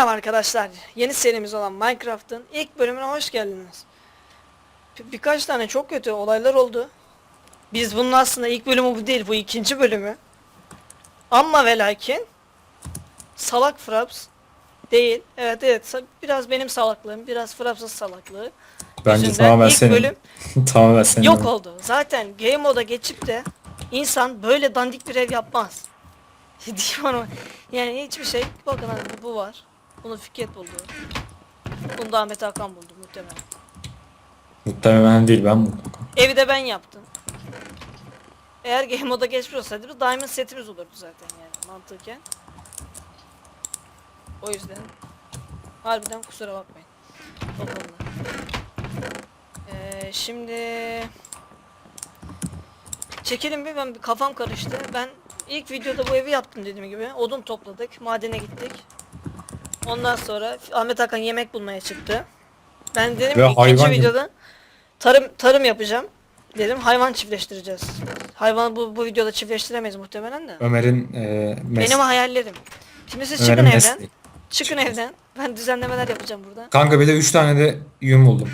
Merhaba arkadaşlar. Yeni serimiz olan Minecraft'ın ilk bölümüne hoş geldiniz. Bir- birkaç tane çok kötü olaylar oldu. Biz bunun aslında ilk bölümü bu değil, bu ikinci bölümü. Ama ve lakin salak Fraps değil. Evet evet biraz benim salaklığım, biraz Fraps'ın salaklığı. Bence tamamen ilk senin. bölüm tamamen senin. yok oldu. Zaten game moda geçip de insan böyle dandik bir ev yapmaz. Diyeyim ama yani hiçbir şey bakın bu- bu var. Bunu Fikret buldu. Bunu da Ahmet Hakan buldu muhtemelen. Muhtemelen değil ben buldum. Evi de ben yaptım. Eğer game moda geçmiş olsaydı diamond setimiz olurdu zaten yani mantıken. O yüzden harbiden kusura bakmayın. O konuda. Ee, şimdi çekelim bir ben kafam karıştı. Ben ilk videoda bu evi yaptım dediğim gibi. Odun topladık, madene gittik. Ondan sonra Ahmet Hakan yemek bulmaya çıktı. Ben dedim Ve ki ikinci hayvan gibi. videoda tarım tarım yapacağım. Dedim hayvan çiftleştireceğiz. Hayvanı bu, bu videoda çiftleştiremeyiz muhtemelen de. Ömer'in e, mes- Benim hayallerim. Şimdi siz çıkın Ömer'in evden. mesleği. Çıkın evden. Ben düzenlemeler yapacağım burada. Kanka bir de 3 tane de yün buldum.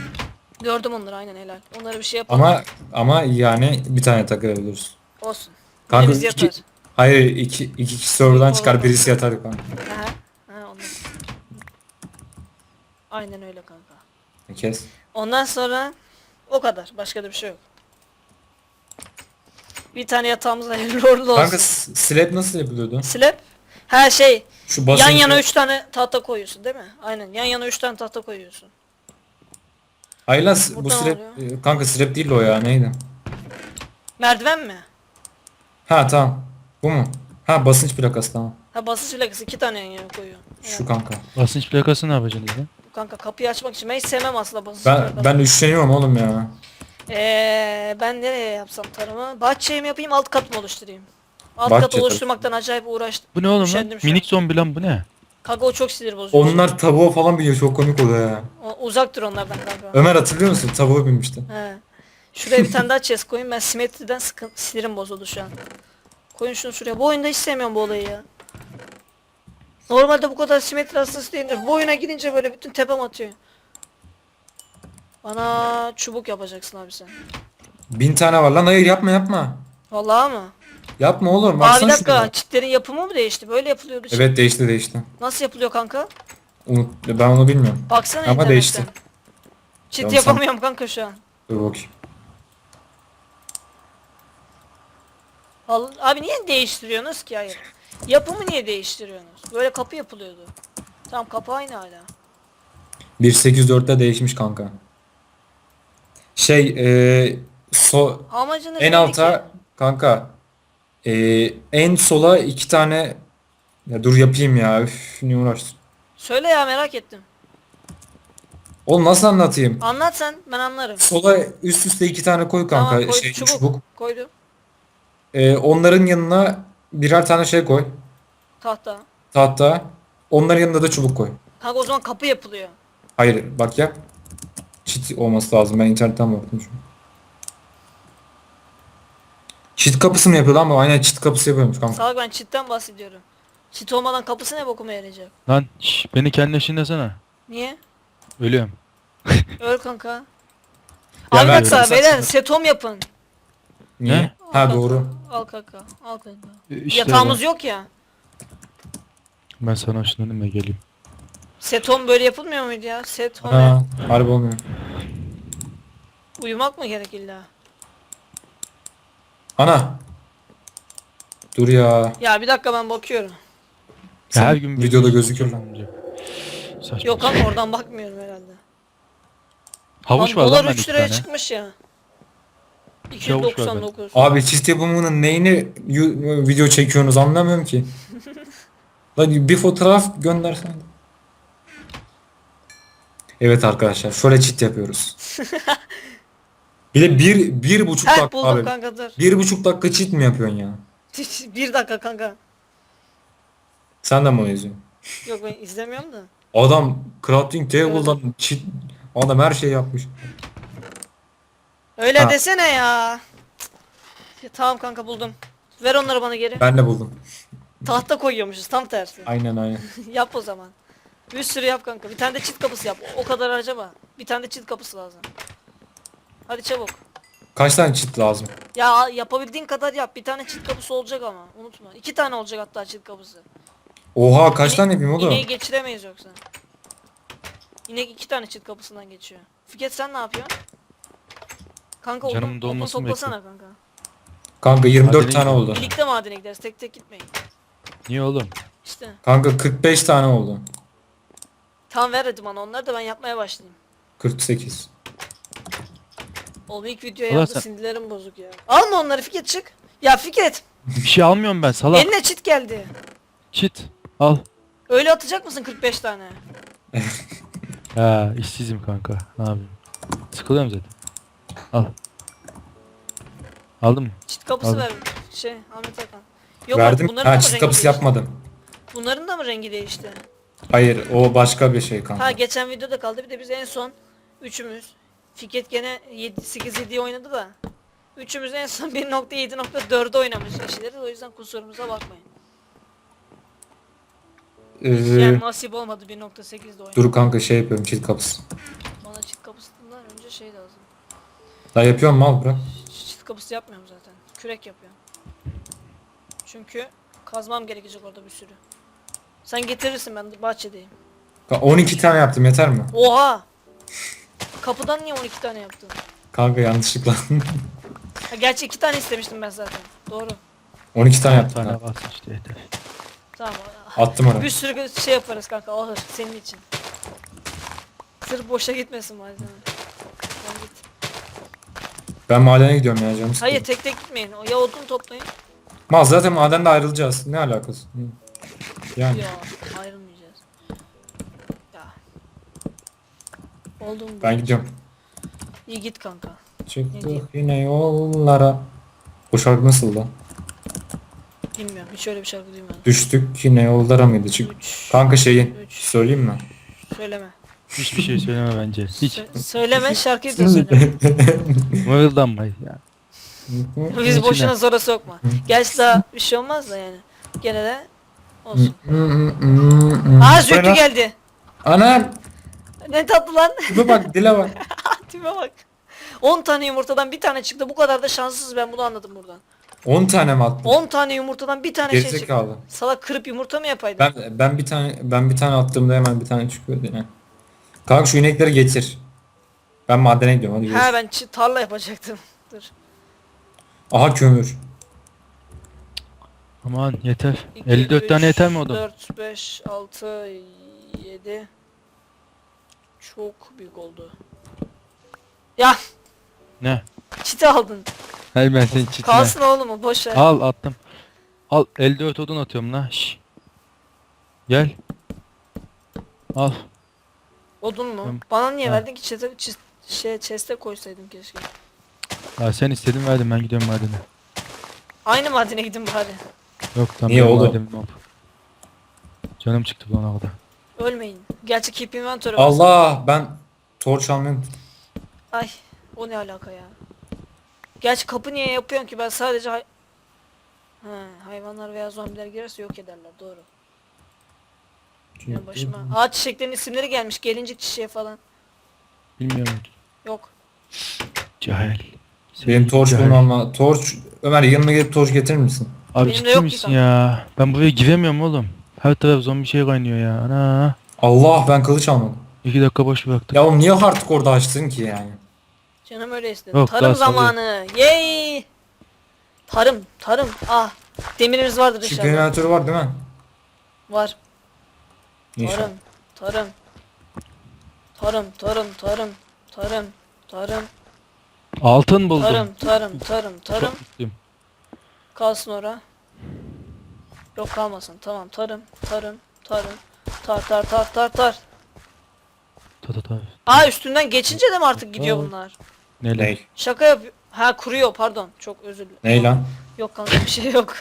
Gördüm onları aynen helal. Onlara bir şey yapalım. Ama ama yani bir tane takılabiliriz. Olsun. Kanka Deniz iki, yatar. hayır iki, iki kişi serverdan çıkar Olur. birisi yatar kanka. Aha. Aynen öyle kanka. Kes. Ondan sonra o kadar. Başka da bir şey yok. Bir tane yatağımız da hayırlı uğurlu olsun. Kanka s- slab nasıl yapılıyordu? Slab. Ha şey. Şu basınç. Yan yana üç tane tahta koyuyorsun değil mi? Aynen. Yan yana üç tane tahta koyuyorsun. Hayır lan s- bu Buradan slab e, kanka slab değil de o ya neydi? Merdiven mi? Ha tamam. Bu mu? Ha basınç plakası tamam. Ha basınç plakası iki tane yan yana koyuyor. Şu kanka. Basınç plakası ne yapacaksınız lan? Kanka kapıyı açmak için ben hiç sevmem aslında Ben plakası. ben üşeniyorum oğlum ya. Ee, ben nereye yapsam tarımı? Bahçeye mi yapayım alt kat mı oluşturayım? Alt Bahçe kat tabii. oluşturmaktan acayip uğraştım. Bu ne oğlum lan? Üşendim şu an. Minik zombi lan bu ne? Kanka o çok sinir bozucu. Onlar tavuğa falan biniyor çok komik oluyor ya. O- uzak dur onlardan kanka. Ömer hatırlıyor musun? Tavuğa binmişti. He. Şuraya bir tane daha chest koyayım ben simetriden sıkın sinirim bozuldu şu an. Koyun şunu şuraya. Bu oyunda hiç sevmiyorum bu olayı ya. Normalde bu kadar simetri hastası değilimdir. Bu oyuna gidince böyle bütün tepem atıyor. Bana çubuk yapacaksın abi sen. Bin tane var lan hayır yapma yapma. Vallahi mı? Yapma oğlum. Aa bir dakika şuraya. çitlerin yapımı mı değişti? Böyle yapılıyordu. şimdi. Evet değişti değişti. Nasıl yapılıyor kanka? Unut, ben onu bilmiyorum. Baksana Ama internetten. değişti. Çit Tamam, sen- yapamıyorum kanka şu an. Dur bakayım. Abi niye değiştiriyorsunuz ki hayır? Yapımı niye değiştiriyorsunuz? Böyle kapı yapılıyordu. Tamam kapı aynı hala. 1.8.4'te değişmiş kanka. Şey eee so Amacınız en neydi alta ki? kanka eee en sola iki tane ya dur yapayım ya üf niye uğraştım. Söyle ya merak ettim. Oğlum nasıl anlatayım? Anlat sen ben anlarım. Sola üst üste iki tane koy kanka Tamam, koydum. şey Çubuk. çubuk. Koydum. Eee, onların yanına birer tane şey koy. Tahta. Tahta. Onların yanına da çubuk koy. Kanka o zaman kapı yapılıyor. Hayır bak yap. Çit olması lazım. Ben internetten baktım şu. an. Çit kapısı mı yapıyor lan bu? Aynen çit kapısı yapıyormuş kanka. Salak ben çitten bahsediyorum. Çit olmadan kapısı ne bokuma yarayacak? Lan şş, beni kendi işin desene. Niye? Ölüyorum. Öl kanka. Ya ben- beyler sen- setom yapın. Niye? Ne? Ha Al doğru. kanka, Al kanka. Al kanka. E, İşte Yatağımız yok ya. ben sana ışınlanayım ve geleyim. Setom böyle yapılmıyor muydu ya? Setom ne? Ha, harbi olmuyor. Uyumak mı gerek illa? Ana. Dur ya. Ya bir dakika ben bakıyorum. Sen Her gün videoda gözüküyor. ışınlanacak. Saçma. Yok kanka oradan bakmıyorum herhalde. Havuç Lan var dolar lan ben 3 iki liraya tane. çıkmış ya. Havuç var 299. Abi çit yapımının neyini yu- video çekiyorsunuz anlamıyorum ki. Lan bir fotoğraf göndersene. Evet arkadaşlar şöyle çit yapıyoruz. bir de bir, bir buçuk Heh dakika buldum abi. kanka dur. Bir buçuk dakika çit mi yapıyorsun ya? bir dakika kanka. Sen de mi onu izliyorsun? Yok ben izlemiyorum da. Adam crafting table'dan çit adam her şeyi yapmış. Öyle Ha. desene ya. Cık. Ya, tamam kanka buldum. Ver onları bana geri. Ben de buldum. Tahta koyuyormuşuz tam tersi. Aynen aynen. Yap o zaman. Bir sürü yap kanka. Bir tane de çit kapısı yap. O kadar harcama. Bir tane de çit kapısı lazım. Hadi çabuk. Kaç tane çit lazım? Ya yapabildiğin kadar yap. Bir tane çit kapısı olacak ama. Unutma. İki tane olacak hatta çit kapısı. Oha kaç İne- tane yapayım oğlum? İneği geçiremeyiz yoksa. İnek iki tane çit kapısından geçiyor. Fiket sen ne yapıyorsun? Kanka Canımın odun, odun dolmasını toplasana kanka. Kanka 24 Madene tane oldu. Birlikte madene gideriz. Tek tek gitmeyin. Niye oğlum? İşte. Kanka 45 tane oldu. Tamam ver hadi bana onları da ben yapmaya başlayayım. 48. Oğlum ilk videoya Ulan yaptı sen- sinirlerim bozuk ya. Alma onları Fiket çık. Ya Fiket Bir şey almıyorum ben salak. eline çit geldi. Çit. Al. Öyle atacak mısın 45 tane? Ha işsizim kanka. Ne yapayım? Sıkılıyorum zaten. Al. Aldın mı? Çit kapısı Aldım. ver. Şey Ahmet Hakan. Yok Verdim. abi, bunların da Ha mı çit rengi kapısı değişti? yapmadım. Bunların da mı rengi değişti? Hayır o başka bir şey kanka. Ha geçen videoda kaldı bir de biz en son üçümüz Fiket gene 7 8 7 oynadı da Üçümüz en son 1.7.4'de oynamış eşleri o yüzden kusurumuza bakmayın. Ee, Yani nasip olmadı 1.8'de oynadı. dur kanka şey yapıyorum çit kapısı. Bana çit kapısından önce şey lazım. Daha yapıyorum mal bırak. Çit kapısı yapmıyorum zaten. Kürek yapıyorum. Çünkü kazmam gerekecek orada bir sürü. Sen getirirsin ben de bahçedeyim. Ka- 12 tane yaptım yeter mi? Oha! Kapıdan niye 12 tane yaptın? Kanka yanlışlıkla. Ha, gerçi 2 tane istemiştim ben zaten. Doğru. 12 tane yaptım. tane kanka. işte yeter. Tamam. Attım oraya. Bir sürü şey yaparız kanka ahır senin için. Sırf boşa gitmesin malzeme. Sen git. Ben madene gidiyorum ya canım sıkıldı. Hayır tek tek gitmeyin. O ya odun toplayın. Mal zaten madende ayrılacağız. Ne alakası? Hı. Yani. Ya ayrılmayacağız. Ya. Oldu mu? Ben gidiyorum. İyi git kanka. Çıktık yine yollara. Bu şarkı nasıl da? Bilmiyorum hiç öyle bir şarkı duymadım. Düştük yine yollara mıydı? Çık. 3 Kanka şeyi Üç. söyleyeyim mi? Söyleme. Hiçbir şey söyleme bence. Hiç. Sö- söyleme şarkıyı da söyleme. Mırıldanmayın ya. Biz boşuna zora sokma. Gerçi daha bir şey olmaz da yani. Gene de olsun. Aa Zökü geldi. Anam. Ne tatlı lan. Tipe bak dile bak. Tipe bak. 10 tane yumurtadan bir tane çıktı. Bu kadar da şanssız ben bunu anladım buradan. 10 tane mi attın? 10 tane yumurtadan bir tane şey çıktı. Gerizekalı. Salak kırıp yumurta mı yapaydın? Ben ben bir tane ben bir tane attığımda hemen bir tane çıkıyordu yine. Kanka şu inekleri getir. Ben madene gidiyorum hadi Ha görüşürüz. ben çi- tarla yapacaktım. Dur. Aha kömür. Aman yeter. 2, 54 tane yeter mi odun? 4, 5, 6, 7. Çok büyük oldu. Ya Ne? çiti aldın. Hayır ben senin çitine. Kalsın oğlum o boş ver. Al attım. Al 54 odun atıyorum la. Şş. Gel. Al. Odun mu? Tamam. Bana niye Ha. verdin ki çete, çi- şey chest'e koysaydın keşke. Ya sen istedin verdim ben gidiyorum madene. Aynı madene gidin bari. Yok tamam. Niye benim oğlum? madenim yok. Canım çıktı bana orada. Ölmeyin. Gerçi keep inventory var. Allah ben torç almayı. Ay o ne alaka ya. Gerçi kapı niye yapıyorsun ki ben sadece hay ha, hayvanlar veya zombiler girerse yok ederler doğru. Ya başıma. Aa çiçeklerin isimleri gelmiş gelincik çiçeği falan. Bilmiyorum. Yok. Cahil. Benim torç cahil. bulmam Torç Ömer yanıma gelip torç getirir misin? Abi Benim de ciddi yok misin ya? Ben buraya giremiyorum oğlum. Her taraf zombi şey kaynıyor ya. Ana. Allah ben kılıç almadım. İki dakika boş bıraktık. Ya oğlum niye hardcore orada açtın ki yani? Canım öyle istedi. Yok, tarım daha zamanı. Yay! Tarım, tarım. Ah. Demirimiz vardır Çift inşallah. jeneratörü var değil mi? Var. İnşallah. Tarım, tarım. Tarım, tarım, tarım. Tarım, tarım, Altın buldum. tarım, tarım, tarım, tarım. Çok mutluyum. Kalsın ora. Yok kalmasın. Tamam. Tarım, tarım, tarım. Tar tar tar tar tar. Ta ta ta. Aa üstünden geçince de mi artık gidiyor bunlar? Neyle? Ney? Şaka yapıyor. Ha kuruyor pardon. Çok özür dilerim. Ney lan? Yok kanka bir şey yok.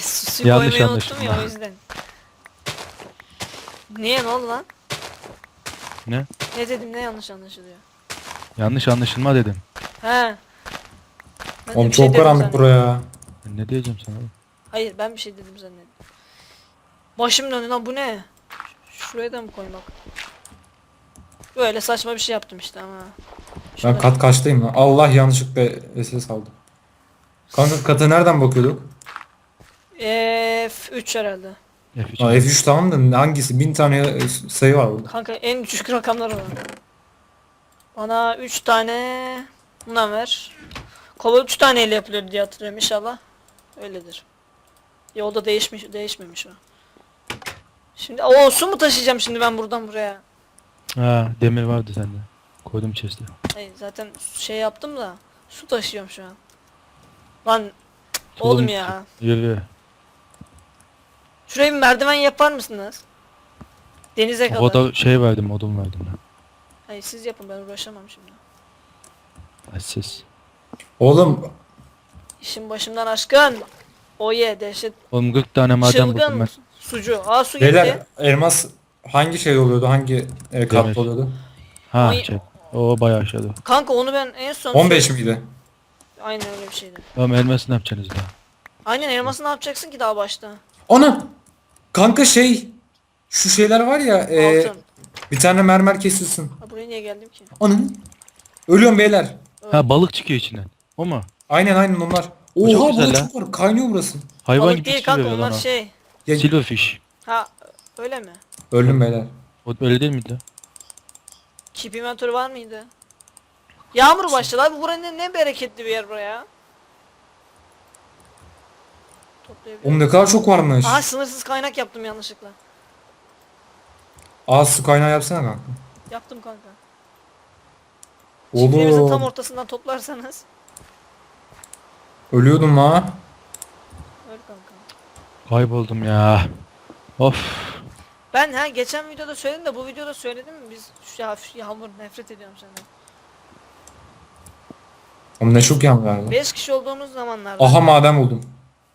Su su Yanlış koymayı unuttum ya anlaşılma. o yüzden. Niye ne oldu lan? Ne? Ne dedim ne yanlış anlaşılıyor? Yanlış anlaşılma dedim. He. Ben de Oğlum bir şey çok dedim karanlık zannettim. buraya. Ben ne diyeceğim sana? oğlum? Hayır ben bir şey dedim zannettim. Başım döndü lan bu ne? Şuraya da mı koymak? Böyle saçma bir şey yaptım işte ama. Ben kat kaçtayım lan? Allah yanlışlıkla SS aldım. Kanka kata nereden bakıyorduk? F3 herhalde. F3. Aa, F3 tamam da hangisi? Bin tane sayı var burada. Kanka en düşük rakamlar var. Bana 3 tane bundan ver. Kola 3 taneyle yapılıyor diye hatırlıyorum inşallah. Öyledir. Ya o da değişmiş değişmemiş o. Şimdi o su mu taşıyacağım şimdi ben buradan buraya? Ha demir vardı sende. Koydum chest'e. Hayır zaten şey yaptım da su taşıyorum şu an. Lan oğlum ya. Yürü. Şuraya bir merdiven yapar mısınız? Denize kadar. O da şey verdim odun verdim ben. Hayır siz yapın ben uğraşamam şimdi. Siz. Oğlum İşin başımdan aşkın. Oye dehşet. Oğlum 40 tane maden Çılgın buldum ben. mısın? Sucu. Aa su gitti. beyler elmas hangi şey oluyordu? Hangi e, Demir. oluyordu? Ha Oy- şey. O bayağı aşağıda. Kanka onu ben en son... 15 miydi? Aynen öyle bir şeydi. Oğlum elması ne yapacaksınız daha? Aynen elması ne yapacaksın ki daha başta? Ana! Kanka şey şu şeyler var ya e, Altın. bir tane mermer kesilsin. Ha, buraya niye geldim ki? Ananı. Ölüyorum beyler. Ha balık çıkıyor içinden. O mu? Aynen aynen onlar. Çok Oha güzel burada la. çok var. Kaynıyor burası. Hayvan Balık gibi değil kanka veriyor onlar lan o. şey. Ya, Silverfish. Ha öyle mi? öldüm beyler. O öyle değil miydi? Keep inventory var mıydı? Yağmur başladı abi burası ne, ne bereketli bir yer buraya. Toplayabilirim. Oğlum ne kadar çok varmış. Aha sınırsız kaynak yaptım yanlışlıkla. Az su kaynağı yapsana kanka. Yaptım kanka. Çiftliğimizin tam Oğlum. ortasından toplarsanız. Ölüyordum ha. Öyle kanka. Kayboldum ya. Of. Ben ha geçen videoda söyledim de bu videoda söyledim mi? Biz şu ya, şu yağmur nefret ediyorum senden. Oğlum ne çok yağmur vardı. 5 kişi olduğumuz zamanlarda Aha maden buldum.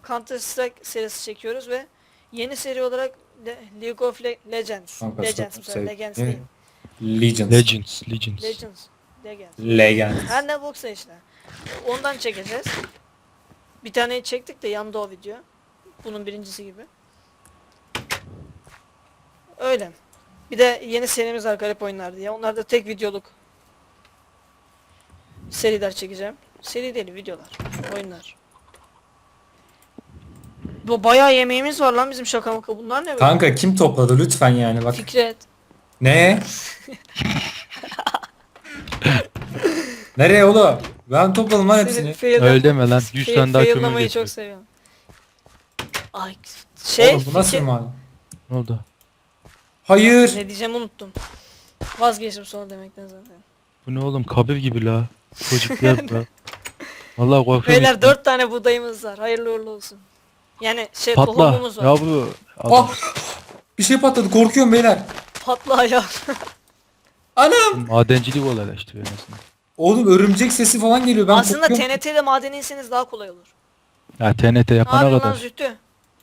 Counter Strike serisi çekiyoruz ve yeni seri olarak Le- League of Le- Legends. Kanka, Legends sor- mesela şey- Legends ne? değil. Legends. Legends. Legends. Legends. Legends. Legends. Her ne boksa işte. Ondan çekeceğiz. Bir tane çektik de yandı o video. Bunun birincisi gibi. Öyle. Bir de yeni serimiz var garip oyunlar diye. Onlar da tek videoluk seriler çekeceğim. Seri değil videolar. Oyunlar. Bu bayağı yemeğimiz var lan bizim şaka maka. Bunlar ne böyle? Kanka kim topladı lütfen yani bak. Fikret. Ne? Nereye oğlum? Ben topladım lan hepsini. Fail- Öyle deme lan. 100 fail- tane daha kömür faillamayı çok getiriyor. seviyorum. Ay şey Oğlum bu nasıl maden? Ne oldu? Hayır. Ne diyeceğimi unuttum. Vazgeçtim sonra demekten zaten. Bu ne oğlum? Kabir gibi la. Çocuk yer bu la. Vallahi korkuyorum. Beyler işte. dört tane buğdayımız var. Hayırlı uğurlu olsun. Yani şey Patla. tohumumuz var. Ya bu. Adam. Ah! Bir şey patladı korkuyorum beyler. Patla ayağı. Anam. Madencilik olaylaştırıyor en azından. Oğlum örümcek sesi falan geliyor ben Aslında korkuyorum. TNT ile madene inseniz daha kolay olur. Ya TNT Ne yapana yapayım lan kadar. Zühtü?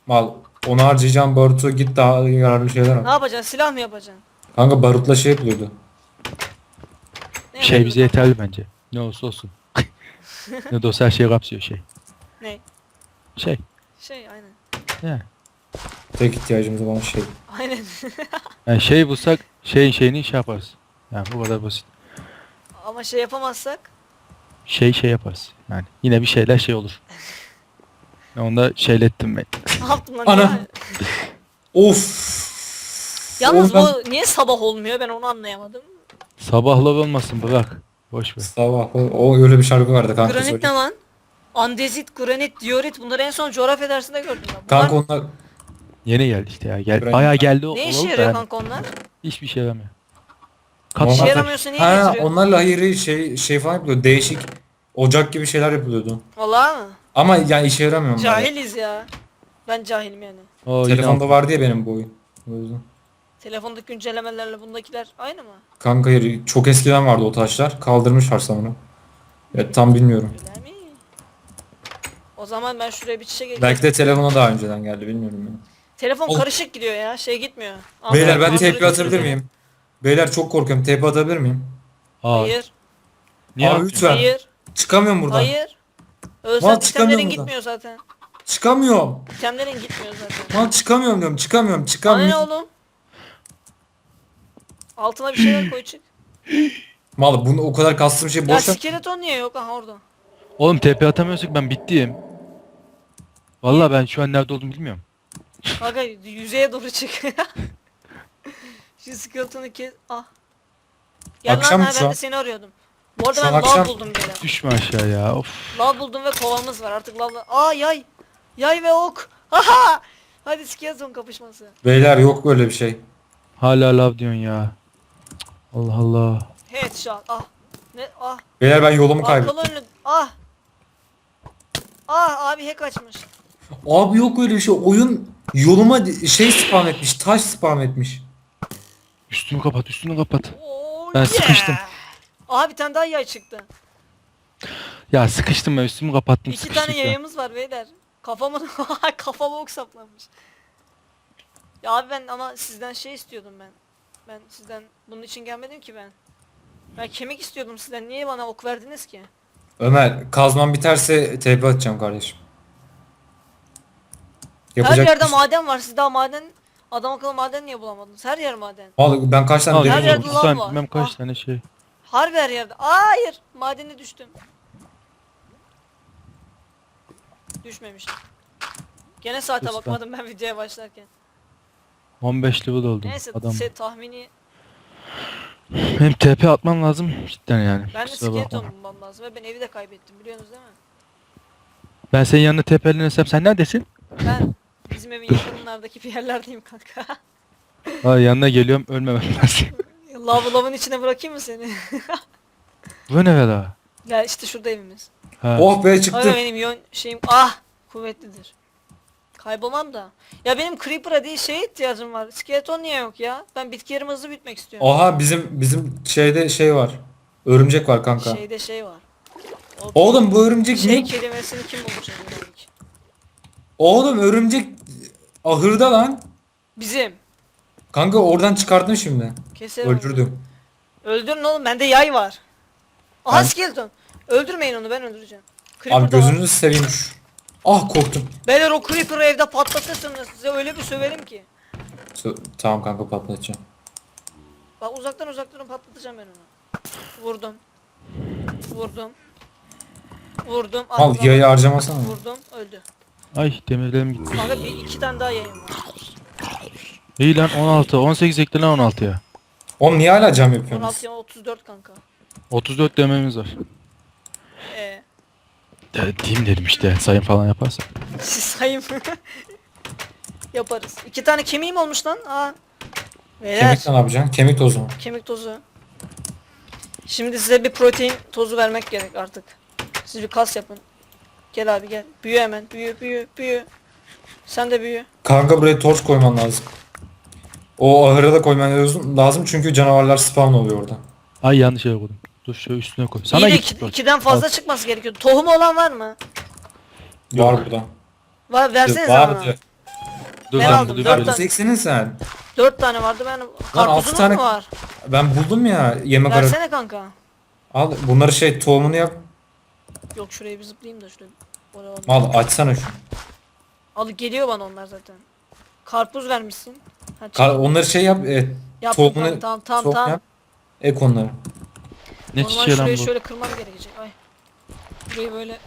Mal. Onu harcayacağım barutu git daha yararlı şeyler Ne al. yapacaksın? Silah mı yapacaksın? Kanka barutla şey yapıyordu. Ne Şey yapıyorsun bize yeterli bence. Ne olursa olsun. ne de olsa her şeyi kapsıyor şey. Ne? Şey. Şey aynen. Ya. Tek ihtiyacımız olan şey. Aynen. Yani şey bulsak şeyin şeyini şey yaparız. Yani bu kadar basit. Ama şey yapamazsak Şey şey yaparız. Yani yine bir şeyler şey olur. Onu da şeylettim ben. ne yaptın lan? Ana. ya? Of. Yalnız Oğlum bu niye sabah olmuyor ben onu anlayamadım. Sabahlar olmasın bırak. Boş ver. Sabah o, öyle bir şarkı vardı kanka Granit söyle. ne lan? Andezit, granit, diorit bunları en son coğrafya dersinde gördüm ben. Bunlar Kanka onlar Yeni geldi işte ya. Gel, Granit. bayağı geldi o. ne işe olalı da yarıyor yani kanka onlar? Hiçbir şey yaramıyor. İşe Onlar- yaramıyorsa niye ha getiriyor? onlarla hayır şey şey falan yapılıyor. Değişik ocak gibi şeyler yapılıyordu. Vallahi mı? Ama yani işe yaramıyor onlar. Cahiliz ya. Ben cahilim yani. O yine Telefonda vardı ya benim bu oyun. O yüzden. Telefondaki güncellemelerle bundakiler aynı mı? Kanka hayır çok eskiden vardı o taşlar. Kaldırmışlar sanırım. Ya tam bilmiyorum. Öyle mi? O zaman ben şuraya bir çiçek. Belki de telefona daha önceden geldi bilmiyorum yani. Telefon Ol- karışık gidiyor ya. Şey gitmiyor. Beyler ben Android TP atabilir gidiyor. miyim? Beyler çok korkuyorum. TP atabilir miyim? Aa, Hayır. niye Aa, yapmıyorsun? lütfen. Hayır. Çıkamıyorum buradan. Hayır. Ölsen Lan itemlerin çıkamıyorum gitmiyor zaten. Çıkamıyorum. İtemlerin gitmiyor zaten. Lan çıkamıyorum diyorum. Çıkamıyorum. Bana ne Çıkamıyorum. oğlum? Altına bir şeyler koy çık. Mal bunu o kadar kastım şey ya boş ver. skeleton niye yok? Aha orada. Oğlum TP atamıyorsak ben bittiyim. Vallahi ben şu an nerede olduğumu bilmiyorum. Kanka yüzeye doğru çık. Şu skeletonu kes. Ah. Gel Akşam lan ha, ben de seni arıyordum. Bu arada ben akşam. lav buldum beyler. Düşme aşağı ya. Of. Lav buldum ve kovamız var. Artık lavla... Aa yay. Yay ve ok. Haha. Hadi skeleton kapışması. Beyler yok böyle bir şey. Hala lav diyorsun ya. Allah Allah. Headshot. Ah. Ne? Ah. Beyler ben yolumu kaybettim. Arkalı önlü. Ah. Ah abi hack açmış. Abi yok öyle bir şey. Oyun yoluma şey spam etmiş. Taş spam etmiş. Üstünü kapat üstünü kapat. Oh, Ben sıkıştım. Aha bir tane daha yay çıktı. Ya sıkıştım ben üstümü kapattım İki sıkıştık tane ya. yayımız var beyler. Kafama kafama ok saplanmış. Ya abi ben ama sizden şey istiyordum ben. Ben sizden bunun için gelmedim ki ben. Ben kemik istiyordum sizden. Niye bana ok verdiniz ki? Ömer kazman biterse TP atacağım kardeşim. Her Yapacak yerde bir şey- maden var. Siz daha maden adam akıllı maden niye bulamadınız? Her yer maden. Al ben kaç tane Her demir yerde buldum. tane lav var. bilmem kaç Ah. tane şey. Harbi her yerde. Hayır. Madene düştüm. Düşmemişim. Gene saate Usta. bakmadım ben videoya başlarken. 15 level oldum. Neyse Adam. se- tahmini Benim TP atmam lazım cidden yani. ben de Kusura bakma. skeleton bulmam lazım ve ben evi de kaybettim biliyorsunuz değil mi? Ben senin yanına TP'lenirsem sen neredesin? Ben bizim evin yakınlardaki bir yerlerdeyim kanka. Aa yanına geliyorum ölmemem lazım. Lav lavın içine bırakayım mı seni? Bu ne be daha? ya işte şurada evimiz. Ha. Oh be Abi çıktı. benim yon şeyim ah kuvvetlidir. Kaybolmam da. Ya benim creeper'a değil şeye ihtiyacım var. Skeleton niye yok ya? Ben bitki yerim hızlı bitmek istiyorum. Oha bizim bizim şeyde şey var. Örümcek var kanka. Şeyde şey var. O Oğlum bu örümcek şey ne? kelimesini kim bulmuş acaba? Oğlum örümcek ahırda lan. Bizim. Kanka oradan çıkardın şimdi. Keserim. Öldürdüm. Öldürün oğlum bende yay var. Aha Ben- skeleton. Öldürmeyin onu ben öldüreceğim. Creeper Abi da var. gözünüzü seveyim şu. Ah korktum. Beyler o creeper'ı evde patlatırsınız size öyle bir söverim ki. Sö- Tamam kanka patlatacağım. Bak uzaktan uzaktan patlatacağım ben onu. Vurdum. Vurdum. Vurdum. Al atladım, yayı harcamasana. Vurdum öldü. Ay demirlerim gitti. Kanka bir iki tane daha yayın var. İyi lan 16. 18 ekle lan 16'ya. Oğlum niye hala cam yapıyorsunuz? 16 ya 34 kanka. 34 dememiz var. Ee, De, diyeyim dedim işte sayım falan yaparsan. siz sayın Yaparız. İki tane kemiğim olmuş lan. Aa. Beyler Kemikle ne yapacaksın? Kemik tozu mu? kemik tozu. Şimdi size bir protein tozu vermek gerek artık. Siz bir kas yapın. Gel abi gel. Büyü hemen. Büyü büyü büyü. Sen de büyü. Kanka buraya torç koyman lazım. O ahıra da koyman lazım, lazım çünkü canavarlar spawn oluyor orada. Ay yanlış yere koydum. Dur şöyle üstüne koy. Sana İyi de git. iki- bak. ikiden fazla çıkması gerekiyor. Tohumu olan var mı? Yok. Var burada. Var versene bana. Vardı. Dur Ben aldım, dört Abi tane. seksinin sen. Dört tane vardı ben. altı Karpuzunuz tane- mu var? Ben buldum ya yemek arası. Versene kanka. Al bunları şey tohumunu yap. Yok şuraya bir zıplayayım da şuraya. Oraya alayım. Al açsana şunu. Al geliyor bana onlar zaten. Karpuz vermişsin. Ha, Ka- onları şey yap. E, Yaptım tohumunu- tamam tamam tohum tamam. yap. Ek onları. Ne zaman çiçeği lan şurayı bu? şöyle kırmam gerekecek. Ay. Burayı böyle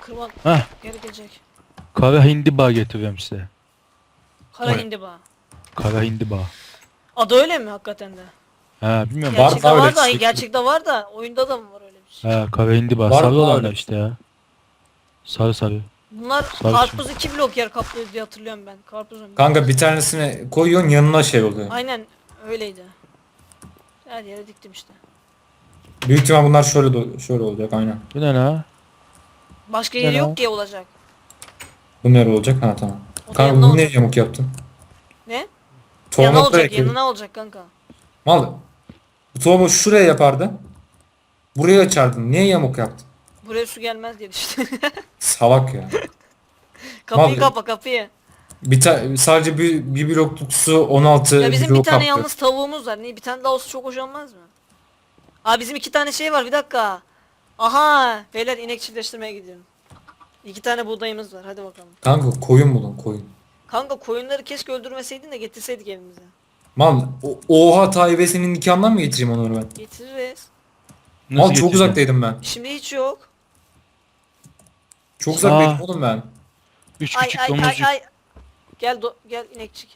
kırmam Hah gerekecek. kara hindiba getiriyorum size. Kara Evet. hindiba. Kara hindiba. Adı öyle mi hakikaten de? Ha bilmiyorum. Var Gerçekte var, öyle da gerçekte var da oyunda da mı var? Ha hindiba. Var, sarı var olanlar öyle. işte ya. Sarı sarı. Bunlar Sarı karpuz iki blok yer kaplıyor diye hatırlıyorum ben. Karpuzun. Kanka bir tanesini koyuyorsun yanına şey oluyor. Aynen öyleydi. Her yere diktim işte. Büyük ihtimal bunlar şöyle do- şöyle olacak aynen. Bu ne la? Başka yeri yok diye olacak. Bu nere olacak? Ha tamam. O da Kanka yanına bunu ne olacak. yamuk yaptın? Ne? Tohumu Yana buraya olacak, koy. yanına olacak kanka. Mal. Bu tohumu şuraya yapardı. Buraya açardın. Niye yamuk yaptın? Buraya su gelmez diye düşündüm. Salak ya. kapıyı kapa kapıyı. Bir ta- sadece bir, bir blokluk su 16 Ya bizim bir blok tane kaptı. yalnız tavuğumuz var. Niye bir tane daha olsa çok hoş olmaz mı? Aa bizim iki tane şey var bir dakika. Aha beyler inek çiftleştirmeye gidiyorum. İki tane buğdayımız var hadi bakalım. Kanka koyun bulun koyun. Kanka koyunları keşke öldürmeseydin de getirseydik evimize. Mal o- oha Tayyip'e senin nikahından mı getireyim onları ben? Getiririz. Mal çok getirdin? uzaktaydım ben. Şimdi hiç yok. Çok uzaktaydım Aa. oğlum ben. Üç Ay küçük ay ay domuzcuk. ay. Gel do gel inekçik.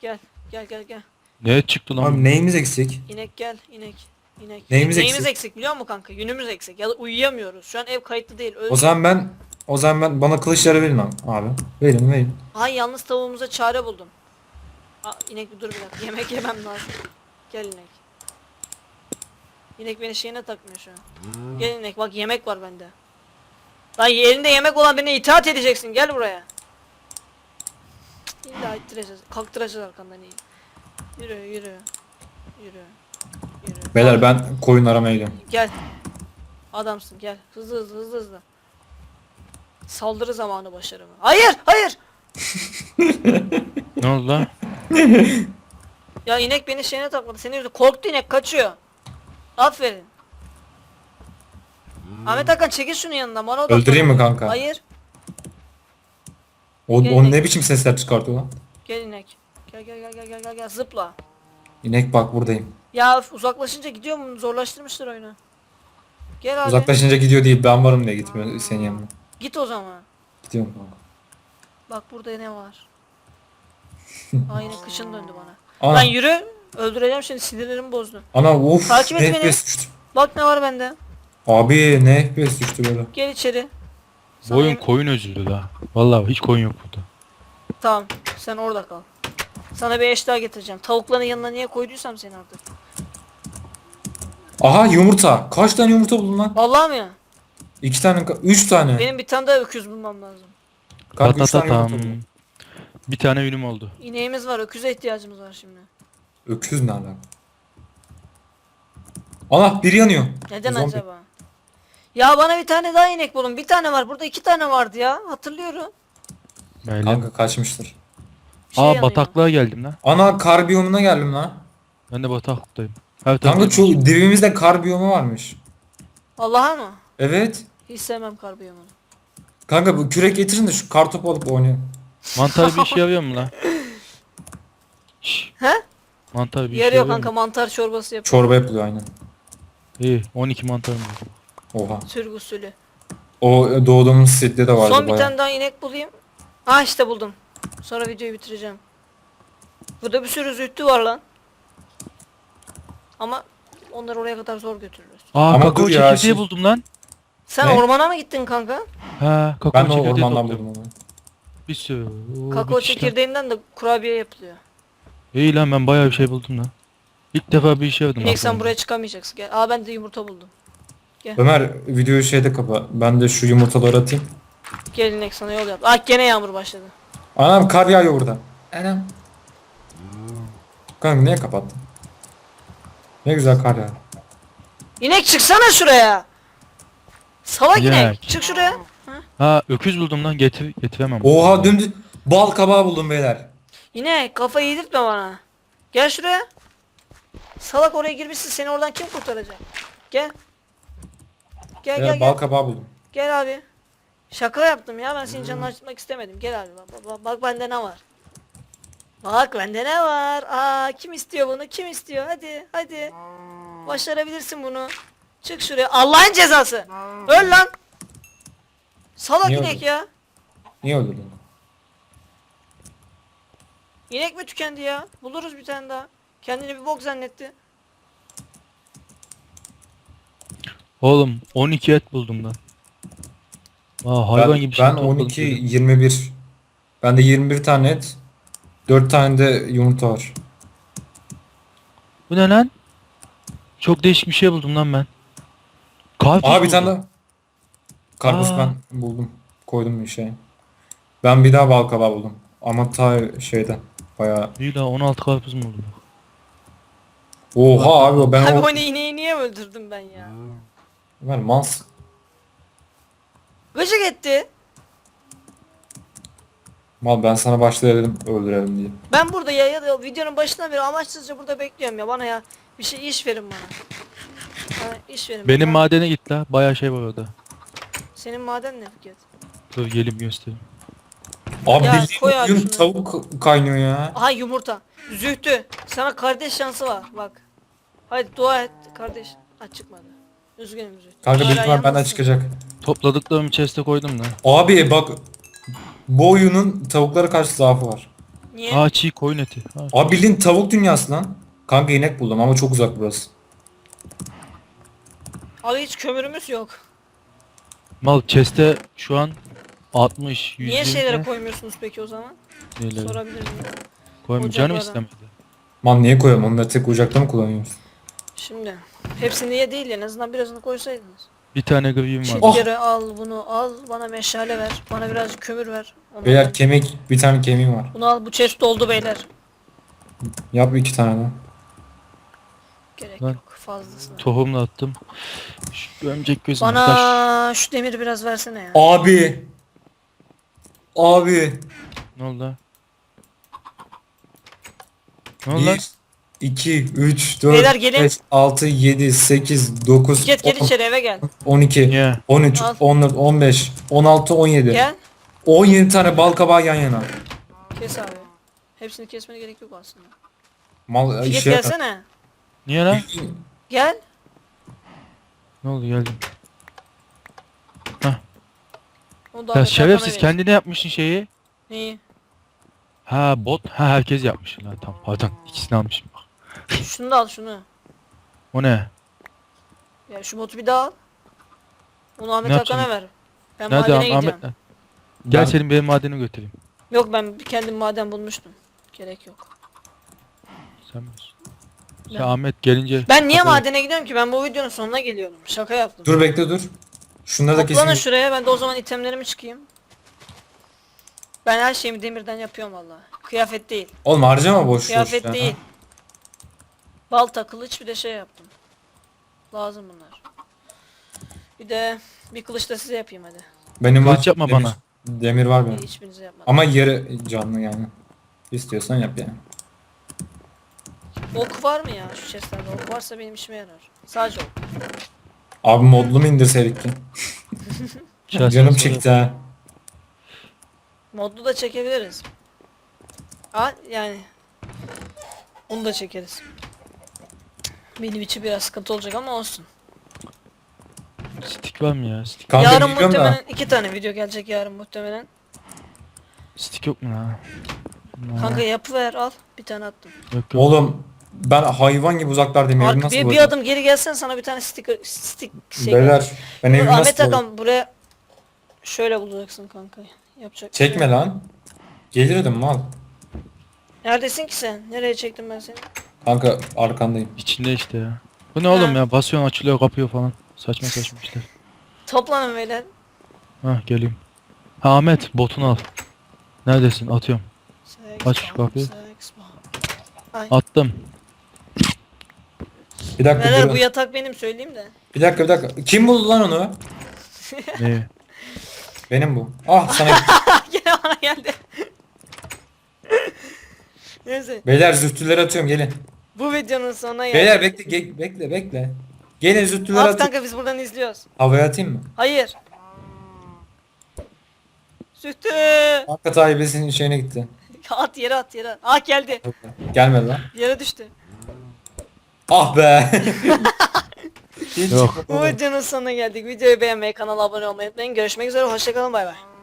Gel gel gel gel. Ne çıktı lan? Abi neyimiz eksik? İnek gel inek. İnek. Neyimiz Neyimiz eksik? eksik biliyor musun kanka? Yünümüz eksik. Ya da uyuyamıyoruz. Şu an ev kayıtlı değil. Öldü. O zaman ben o zaman ben bana kılıçları verin abi. abi. Verin verin. Ay yalnız tavuğumuza çare buldum. Aa, inek bir dur bir dakika. Yemek yemem lazım. Gel inek. İnek beni şeyine takmıyor şu an. Gel inek bak yemek var bende. Lan yerinde yemek olan birine itaat edeceksin. Gel buraya. İlla ittireceğiz. Kalktıracağız arkandan iyi. Yürü yürü. Yürü. Yürü. Beyler ben koyun aramaya gidiyorum. Gel. Adamsın gel. Hızlı hızlı hızlı hızlı. Saldırı zamanı başarımı. Hayır hayır. Ne oldu lan? Ya inek beni şeyine takmadı. Seni yüzü korktu inek kaçıyor. Aferin. Ahmet Hakan çekil şunu yanından bana odaklan. Öldüreyim mi kanka? Hayır. O, Gel, o ne biçim sesler çıkartıyor lan? Gel inek. Gel gel gel gel gel gel gel zıpla. İnek bak buradayım. Ya uzaklaşınca gidiyor mu? Zorlaştırmıştır oyunu. Gel abi. Uzaklaşınca gidiyor değil ben varım diye gitmiyor senin yanına. Git o zaman. Gidiyorum kanka. Bak burada ne var? Aynı kışın döndü bana. Ana, Lan yürü. Öldüreceğim şimdi sinirlerimi bozdu. ana of Takip et ne beni. FPS düştü. Bak ne var bende. Abi ne FPS düştü böyle. Gel içeri. Sana Bu oyun yem- koyun özürlü la. Vallahi hiç koyun yok burada. Tamam sen orada kal. Sana bir eş daha getireceğim. Tavukların yanına niye koyduysam seni artık. Aha yumurta. Kaç tane yumurta buldun lan? Vallahi mi ya? İki tane, ka- üç tane. Benim bir tane daha öküz bulmam lazım. Kanka üç tane yumurta buldum. Bir tane ünüm oldu. İneğimiz var öküze ihtiyacımız var şimdi. Öküz ne alaka? Ana biri yanıyor. Neden Zombi. acaba? Ya bana bir tane daha inek bulun. Bir tane var. Burada iki tane vardı ya. Hatırlıyorum. Böyle. Kanka kaçmıştır. Bir şey Aa yanıyor. bataklığa geldim lan. Ana kar biyomuna geldim lan. Ben de bataklıktayım. Evet, Kanka evet. çok dibimizde kar biyomu varmış. Allah'a mı? Evet. Hiç sevmem karbiyomunu. Kanka bu kürek getirin de şu kar topu alıp oynayalım. Mantar bir işe yarıyor mu lan? Şşş. He? Mantar bir Yarıyor yarıyor kanka mantar çorbası yap. Çorba yapılıyor aynen. İyi 12 mantar mı? Oha. Türk usulü. O doğduğumuz sette de vardı Son bir bayağı. tane daha inek bulayım. Ah işte buldum. Sonra videoyu bitireceğim. Burada bir sürü zühtü var lan. Ama onları oraya kadar zor götürürüz. Aa Ama kakao dur ya, çekirdeği şey- buldum lan. Sen Ne? ormana mı gittin kanka? Ha kakao Ben de o çekirdeği ormandan buldum onu. Bir sürü. Oo, Kakao çekirdeğinden de kurabiye yapılıyor. İyi lan ben bayağı bir şey buldum lan. İlk defa bir işe yaradım. İnek sen buraya çıkamayacaksın. Gel. Aa ben de yumurta buldum. Ömer videoyu şeyde kapa. Ben de şu yumurtaları atayım. Gel inek sana yol yap. Ah gene yağmur başladı. Anam kar yağıyor burada. Anam. Kanka niye kapattın? Ne güzel kar yağıyor. İnek çıksana şuraya. Salak Ya. inek. Çık şuraya. Ha öküz buldum lan getir getiremem. Oha dümdüz bal kabağı buldum beyler. İnek kafayı yedirtme bana. Gel şuraya. Salak oraya girmişsin seni oradan kim kurtaracak? Gel. Gel gel bal gel. kabağı buldum. Gel abi. Şaka yaptım ya ben senin canını acıtmak istemedim. Gel abi bak, bak, bak bende ne var. Bak bende ne var. Aa kim istiyor bunu? Kim istiyor? Hadi hadi. Başarabilirsin bunu. Çık şuraya. Allah'ın cezası. Öl lan. Salak Niye inek öldün? ya. Niye öldürdün? İnek mi tükendi ya? Buluruz bir tane daha. Kendini bir bok zannetti. Oğlum 12 et buldum lan. Aa hayvan ben, gibi ben topladım 12 dedim. 21. Bende 21 tane et. 4 tane de yumurta var. Bu ne lan? Çok değişik bir şey buldum lan ben. Karpuz Aa bir buldum. tane daha. Karpuz Aa. ben buldum. Koydum bir şey. Ben bir daha bal kabağı buldum. Ama ta şeyden. Bayağı. İyi lan 16 karpuz mu buldum? Oha abi o ben Abi o... o ineği niye öldürdüm ben ya? Ben mans. Gıcık etti. Mal ben sana başta dedim öldürelim diye. Ben burada ya, ya da videonun başından beri amaçsızca burada bekliyorum ya bana ya bir şey iş verin bana. Bana iş verin. Benim Ben- madene git la. Bayağı şey var orada. Senin maden ne Fikret? Dur gelip göstereyim. Abi Ya, bildiğin koy oyun şunu. tavuk kaynıyor ya. Aha yumurta. Zühtü. Sana kardeş şansı var bak. Hadi dua et kardeş. Ha çıkmadı. Üzgünüm Zühtü. Kanka büyük ihtimal benden yalnızsın. çıkacak. Topladıklarımı chest'e koydum da. Abi bak bu oyunun tavuklara karşı zaafı var. Niye? Aa çiğ koyun eti. Ha. Abi bildiğin tavuk dünyası lan. Kanka inek buldum ama çok uzak burası. Abi hiç kömürümüz yok. Mal chest'e şu an 60 100 Niye şeylere koymuyorsunuz peki o zaman? Sorabilir miyim? Koyayım canım ocaklara? istemedi. Man niye koyuyorum onları tek ocakta mı kullanıyoruz? Şimdi hepsini niye değil ya en azından birazını koysaydınız. Bir tane griyim var. Oh. yere al bunu al bana meşale ver. Bana birazcık kömür ver. Onu Beyler al. kemik bir tane kemiğim var. Bunu al bu chest doldu beyler. Yap iki tane daha. Gerek Lan. yok fazlasını. Tohumla attım. Şu örümcek gözüm. Taş. Bana şu demiri biraz versene ya. Abi. Abi. Ne oldu? Ne oldu? lan? 1 2 3 4 Beyler gelin. 5 6 7 8 9 Git gel içeri eve gel. 12 Niye? 13 Al. 14 15 16 17 Gel. 17 tane bal kabağı yan yana. Kes abi. Hepsini kesmene gerek yok aslında. Mal Git işe yarar. gelsene. Niye lan? Gel. Ne oldu geldim. Onu da Ya şerefsiz kendine yapmışsın şeyi. Neyi? Ha bot. Ha herkes yapmış. Lan tamam pardon. İkisini almışım. Şunu da al şunu. O ne? Ya şu botu bir daha al. Onu Ahmet Ne Hakan'a ver. Ben Nerede madene Ahmet? gideceğim. Ahmet? Gel Ben- senin benim madeni götüreyim. Yok ben bir kendim maden bulmuştum. Gerek yok. Sen bilirsin. Ben- Sen Ahmet gelince... Ben niye Kapalı. madene gidiyorum ki? Ben bu videonun sonuna geliyorum. Şaka yaptım. Dur bekle dur. Şunları da Toplanın kesin. şuraya ben de o zaman itemlerimi çıkayım. Ben her şeyimi demirden yapıyorum valla. Kıyafet değil. Oğlum harcama boş boş. Kıyafet ya. değil. Balta, kılıç bir de şey yaptım. Lazım bunlar. Bir de bir kılıç da size yapayım hadi. Benim var. Kılıç yapma demir, bana. Demir var benim. Hiçbirinize yapmadım. Ama yarı canlı yani. İstiyorsan yap yani. Ok var mı ya şu chestlerde? Ok varsa benim işime yarar. Sadece ok. Abi modlu mu indirseydik ki? Şahsen Canım çekti ha. Modlu da çekebiliriz. Ha yani. Onu da çekeriz. Benim için biraz sıkıntı olacak ama olsun. Stick var mı ya? Stick, Kanka yarın biliyorum da. muhtemelen iki tane video gelecek yarın muhtemelen. stick yok mu lan? Kanka yapıver al. Bir tane attım. Yok yok. Oğlum ben hayvan gibi uzaklardayım evim Ark, nasıl bir, bir adım geri gelsen sana bir tane sticker stick şey Beyler ben Dur, evimi Ahmet? Hakan buraya şöyle bulacaksın kanka. Yapacak. bir Çekme şey yok. lan. Gelirdim mal. Neredesin ki sen? Nereye çektim ben seni? Kanka arkandayım. İçinde işte ya. Bu ne oğlum ya? Basıyorsun açılıyor kapıyor falan. Saçma saçma işler. Toplanın beyler. Hah geleyim. Ha Ahmet botunu al. Neredesin? Atıyorum. Aç şu kapıyı. Attım. Bir dakika durun. bu yatak benim söyleyeyim de. Bir dakika bir dakika. Kim buldu lan onu? Neyi? Benim bu. Ah sana. Gene bana geldi. Neyse Beyler zühtüleri atıyorum gelin. bu videonun sonuna geldik. Beyler bekle ge- bekle bekle. Gelin zühtüleri At atayım. kanka biz buradan izliyoruz. Havaya atayım mı? Hayır. Sütü. Kanka Tayyip'in şeyine gitti. At yere at yere. Ah geldi. Gelmedi lan. Yere düştü. Ah be. Yok. Bu videonun sonuna geldik. Videoyu beğenmeyi, kanala abone olmayı unutmayın. Görüşmek üzere. Hoşçakalın. Bay bay.